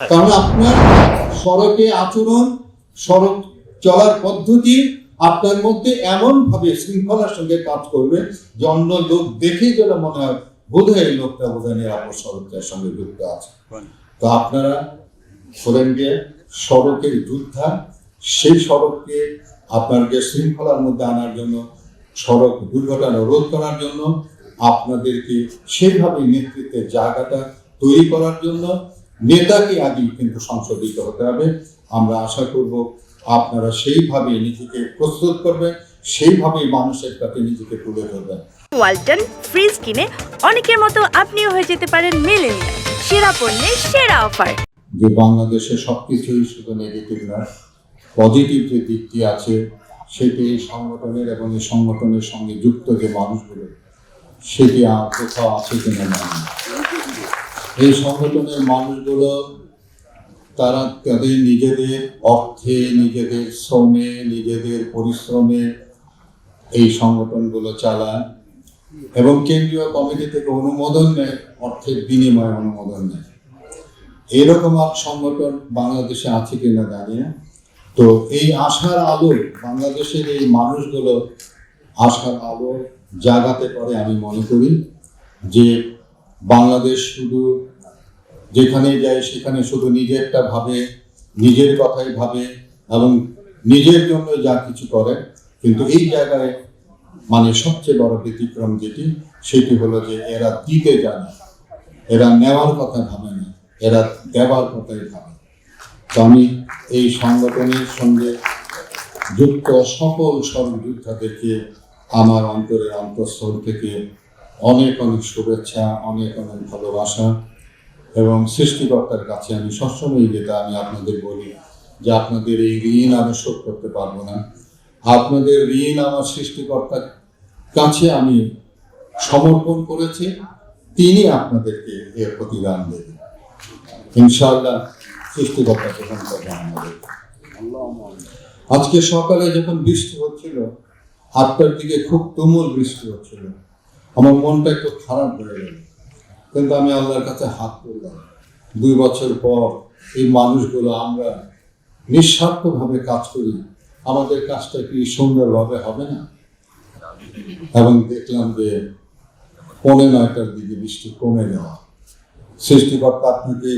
কারণ আপনার সড়কে আচরণ সড়ক চলার পদ্ধতি আপনার মধ্যে এমন ভাবে শৃঙ্খলার সঙ্গে কাজ করবে যে অন্য লোক দেখেই যেন মনে হয় বোধহয় এই লোকটা বোধহয় নিরাপদ সড়কের সঙ্গে যুক্ত আছে। তো আপনারা হলেন গিয়ে সড়কের যোদ্ধা সেই সড়ককে আপনাকে শৃঙ্খলার মধ্যে আনার জন্য সড়ক দুর্ঘটনা রোধ করার জন্য আপনাদেরকে সেইভাবে নেতৃত্বের জায়গাটা তৈরি করার জন্য নেতাকে আগে কিন্তু সংশোধিত হতে হবে। আমরা আশা করব আপনারা সেইভাবে নিজেকে প্রস্তুত করবেন সেইভাবে মানুষের কাছে নিজেকে তুলে ধরবেন। ওয়ালটন ফ্রিজ কিনে অনেকের মতো আপনিও হয়ে যেতে পারেন মেলেনিয়া সেরা পণ্যের সেরা অফার। যে বাংলাদেশে সবকিছুই শুধু নেগেটিভ না পজিটিভ যে দিকটি আছে সেটি এই সংগঠনের এবং এই সংগঠনের সঙ্গে যুক্ত যে মানুষগুলো সেটি কোথাও আছে কিনা না। এই সংগঠনের মানুষগুলো, তারা তাদের নিজেদের অর্থে, নিজেদের শ্রমে, নিজেদের পরিশ্রমে এই সংগঠনগুলো চালায় এবং কেন্দ্রীয় কমিটি থেকে অনুমোদন নেয়, অর্থের বিনিময়ে অনুমোদন নেয়। এরকম আর সংগঠন বাংলাদেশে আছে কিনা জানি তো এই আশার আলো, বাংলাদেশের এই মানুষগুলো আশার আলো জাগাতে পারে আমি মনে করি যে বাংলাদেশ শুধু যেখানে যায় সেখানে শুধু নিজেরটা ভাবে, নিজের কথাই ভাবে এবং নিজের জন্য যা কিছু করে। কিন্তু এই জায়গায় মানে সবচেয়ে বড় ব্যতিক্রম যেটি, সেটি হলো যে এরা দিতে জানে। এরা নেওয়ার কথা ভাবে না, এরা দেওয়ার কথাই ভাবে। তো আমি এই সংগঠনের সঙ্গে যুক্ত সকল সহযোদ্ধাদেরকে আমার অন্তরের অন্তঃস্থল থেকে অনেক অনেক শুভেচ্ছা, অনেক অনেক ভালোবাসা এবং সৃষ্টিকর্তার কাছে আমি সবসময় যেটা আমি আপনাদের বলি যে আপনাদের এই ঋণ আমি শোধ করতে পারব না। আপনাদের ঋণ আমার সৃষ্টিকর্তার কাছে আমি সমর্পণ করেছি, তিনি আপনাদেরকে এর প্রতিদান দেবেন। ইনশাআল্লাহ সৃষ্টিকর্তা গ্রহণ করবেন আমাদের। আজকে সকালে যখন বৃষ্টি হচ্ছিল আটটার দিকে খুব তুমুল বৃষ্টি হচ্ছিল। আমার মনটা একটু খারাপ হয়ে গেল। কিন্তু আমি আল্লাহর কাছে হাত তুললাম। দুই বছর পর এই মানুষগুলো আমরা নিঃস্বার্থভাবে কাজ করি। আমাদের কাজটা কি সুন্দরভাবে হবে না? এবং দেখলাম যে পৌনে নয়টার দিকে বৃষ্টি কমে যাওয়া সৃষ্টিকর্তা, আপনাকে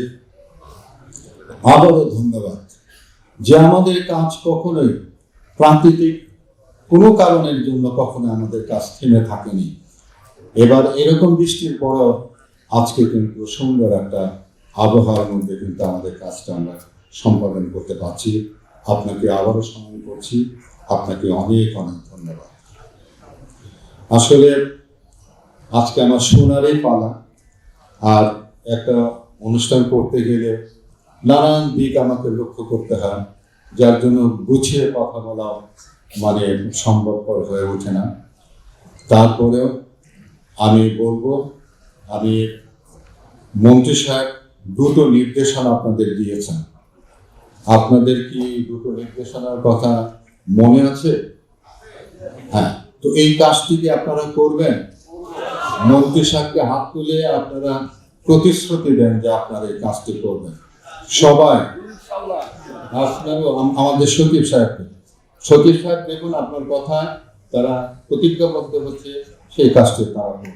আবারও ধন্যবাদ যে আমাদের কাজ কখনোই প্রাকৃতিক কোনো কারণের জন্য কখনো আমাদের কাজ থেমে থাকেনি। এবার এরকম বৃষ্টির পরও আজকে কিন্তু সুন্দর একটা আবহাওয়ার মধ্যে কিন্তু আমাদের কাজটা আমরা সম্পাদন করতে পারছি। আপনাকে আবারও স্মরণ করছি, আপনাকে অনেক অনেক ধন্যবাদ। আসলে আজকে আমার শোনারই পালা, আর একটা অনুষ্ঠান করতে গেলে নানান দিক আমাকে লক্ষ্য করতে হয়, যার জন্য গুছিয়ে কথা বলা মানে সম্ভবপর হয়ে ওঠে না। তারপরেও আমি বলব, আমি মন্ত্রী সাহেব দুটো নির্দেশনা আপনাদের দিয়েছেন। আপনাদের কি দুটো নির্দেশনার কথা মনে আছে? হ্যাঁ তো এই কাজটি কি আপনারা করবেন? মন্ত্রী সাহেবকে হাত তুলে আপনারা প্রতিশ্রুতি দেন যে আপনারা এই কাজটি করবেন। সবাই, আপনারও, আম- আমাদের সচিব সাহেবকে। সচিব সাহেব দেখুন আপনার কথা, তারা প্রতিজ্ঞাবদ্ধ হচ্ছে। সেই কাজটি তারা করবে।